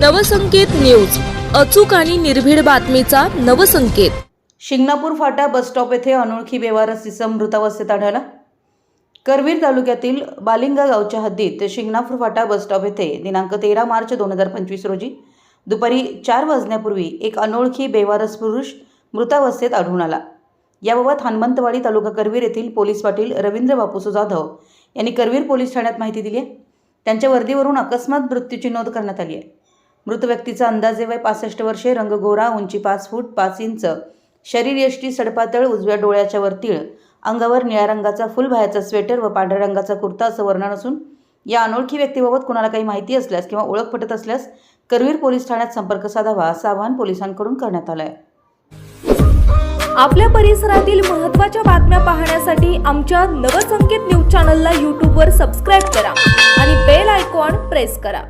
Navsanket news. अचूक आणि निर्भीड बातमीचा नवसंकेत. शिंगणापूर फाटा बसस्टॉप येथे अनोळखी बेवारस मृतावस्थेत आढळला. करवीर तालुक्यातील बालिंगा गावच्या हद्दीत शिंगणापूर फाटा बसस्टॉप येथे दिनांक तेरा मार्च दोन हजार पंचवीस रोजी दुपारी चार वाजण्यापूर्वी एक अनोळखी बेवारस पुरुष मृतावस्थेत आढळून आला. याबाबत हनुमंतवाडी तालुका करवीर येथील पोलीस पाटील रवींद्र बापूसो जाधव यांनी करवीर पोलीस ठाण्यात माहिती दिली आहे. त्यांच्या वर्दीवरून अकस्मात मृत्यूची नोंद करण्यात आली आहे. मृत व्यक्तीचा अंदाजे वय पासष्ट वर्षे रंग गोरा उंची पाच फूट पाच इंच शरीर यष्टी सडपातळ उजव्या डोळ्याच्या वर तीळ अंगावर निळ्या रंगाचा फुलभायाचा स्वेटर व पांढऱ्या रंगाचा कुर्ता असं वर्णन असून या अनोळखी व्यक्तीबाबत कुणाला काही माहिती असल्यास किंवा ओळख पटत असल्यास करवीर पोलीस ठाण्यात संपर्क साधावा असं आवाहन पोलिसांकडून करण्यात आलं आहे आपल्या परिसरातील महत्त्वाच्या बातम्या पाहण्यासाठी आमच्या नवसंकेत न्यूज चॅनलला यूट्यूबवर सबस्क्राईब करा आणि बेल आयकॉन प्रेस करा.